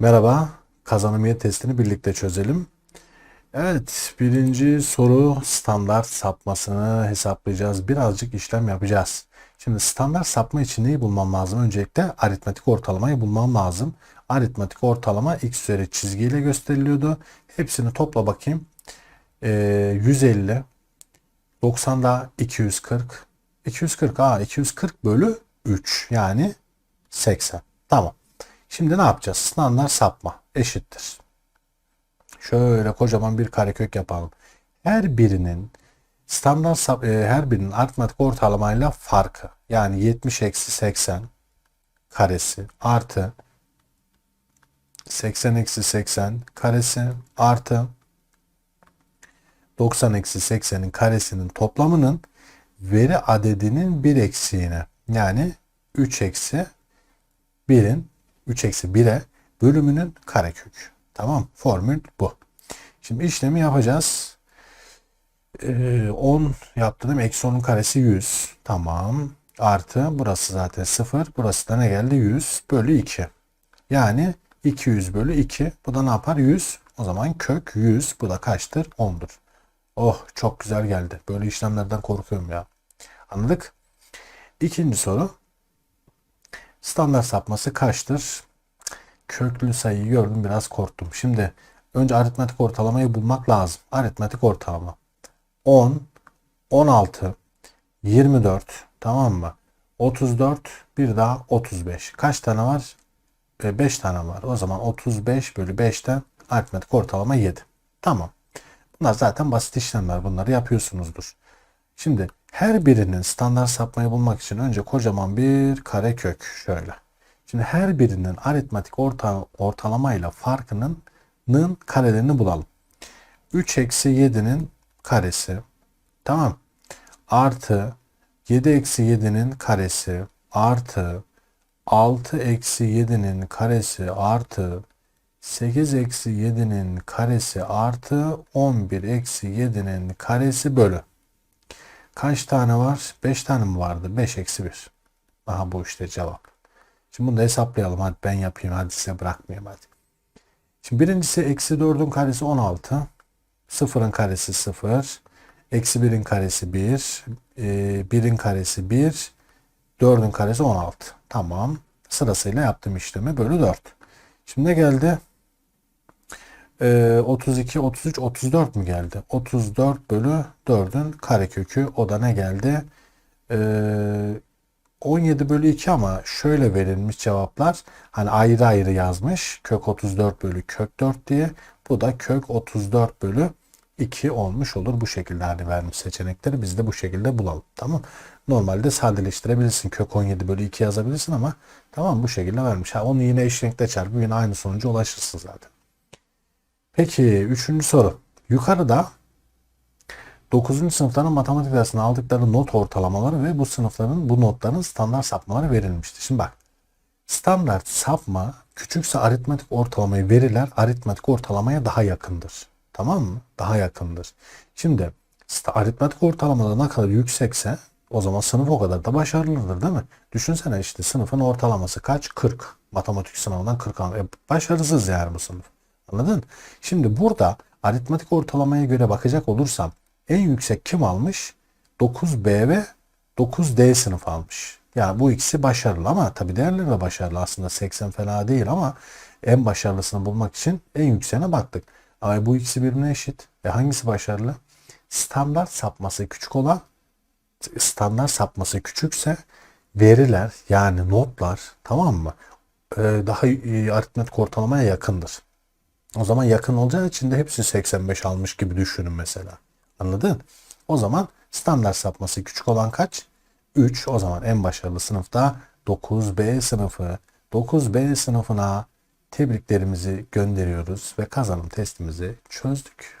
Merhaba, kazanımiyet testini birlikte çözelim. Evet, birinci soru standart sapmasını hesaplayacağız. Birazcık işlem yapacağız. Şimdi standart sapma için neyi bulmam lazım? Öncelikle aritmetik ortalamayı bulmam lazım. Aritmetik ortalama x üzeri çizgiyle gösteriliyordu. Hepsini topla bakayım. Ee, 150, 90'da 240, 240, aa 240 bölü 3 yani 80. Tamam. Şimdi ne yapacağız? Standart sapma eşittir. Şöyle kocaman bir karekök yapalım. Her birinin standart sap, e, her birinin aritmetik ortalamayla farkı yani 70 eksi 80 karesi artı 80 eksi 80 karesi artı 90 eksi 80'in karesinin toplamının veri adedinin bir eksiğine yani 3 eksi 1'in 3 eksi 1'e bölümünün karekök. Tamam formül bu. Şimdi işlemi yapacağız. Ee, 10 yaptım. Eksi 10'un karesi 100. Tamam. Artı burası zaten 0. Burası da ne geldi? 100 bölü 2. Yani 200 bölü 2. Bu da ne yapar? 100. O zaman kök 100. Bu da kaçtır? 10'dur. Oh çok güzel geldi. Böyle işlemlerden korkuyorum ya. Anladık. İkinci soru. Standart sapması kaçtır? Köklü sayıyı gördüm biraz korktum. Şimdi önce aritmetik ortalamayı bulmak lazım. Aritmetik ortalama. 10, 16, 24 tamam mı? 34 bir daha 35. Kaç tane var? 5 tane var. O zaman 35 bölü 5'ten aritmetik ortalama 7. Tamam. Bunlar zaten basit işlemler. Bunları yapıyorsunuzdur. Şimdi her birinin standart sapmayı bulmak için önce kocaman bir kare kök şöyle. Şimdi her birinin aritmetik orta, ortalamayla farkının nın karelerini bulalım. 3 eksi 7'nin karesi tamam artı 7 eksi 7'nin karesi artı 6 eksi 7'nin karesi artı 8 eksi 7'nin karesi artı 11 eksi 7'nin karesi bölü. Kaç tane var? 5 tane mi vardı? 5 eksi 1. Aha bu işte cevap. Şimdi bunu da hesaplayalım. Hadi ben yapayım. Hadi size bırakmayayım hadi. Şimdi birincisi eksi 4'ün karesi 16. Sıfırın karesi 0. Eksi 1'in karesi 1. E, 1'in karesi 1. 4'ün karesi 16. Tamam. Sırasıyla yaptım işlemi. Bölü 4. Şimdi ne geldi? Ee, 32, 33, 34 mü geldi? 34 bölü 4'ün karekökü. O da ne geldi? Ee, 17 bölü 2 ama şöyle verilmiş cevaplar. Hani ayrı ayrı yazmış. Kök 34 bölü kök 4 diye. Bu da kök 34 bölü 2 olmuş olur. Bu şekilde hani vermiş seçenekleri biz de bu şekilde bulalım. Tamam. Normalde sadeleştirebilirsin. Kök 17 bölü 2 yazabilirsin ama tamam bu şekilde vermiş. Ha, onu yine eşlenikle çarpıp yine aynı sonuca ulaşırsın zaten. Peki üçüncü soru. Yukarıda 9. sınıfların matematik dersinde aldıkları not ortalamaları ve bu sınıfların bu notların standart sapmaları verilmişti. Şimdi bak standart sapma küçükse aritmetik ortalamayı veriler aritmetik ortalamaya daha yakındır. Tamam mı? Daha yakındır. Şimdi aritmetik ortalamada ne kadar yüksekse o zaman sınıf o kadar da başarılıdır değil mi? Düşünsene işte sınıfın ortalaması kaç? 40. Matematik sınavından 40 almış. E, başarısız yani bu sınıf. Anladın? Şimdi burada aritmetik ortalamaya göre bakacak olursam en yüksek kim almış? 9B ve 9D sınıf almış. Yani bu ikisi başarılı ama tabii diğerleri de başarılı aslında 80 fena değil ama en başarılısını bulmak için en yükseğine baktık. Ama bu ikisi birbirine eşit. E hangisi başarılı? Standart sapması küçük olan standart sapması küçükse veriler yani notlar tamam mı? Ee, daha e, aritmetik ortalamaya yakındır. O zaman yakın olacağı için de hepsi 85 almış gibi düşünün mesela. Anladın? O zaman standart sapması küçük olan kaç? 3. O zaman en başarılı sınıfta 9B sınıfı. 9B sınıfına tebriklerimizi gönderiyoruz ve kazanım testimizi çözdük.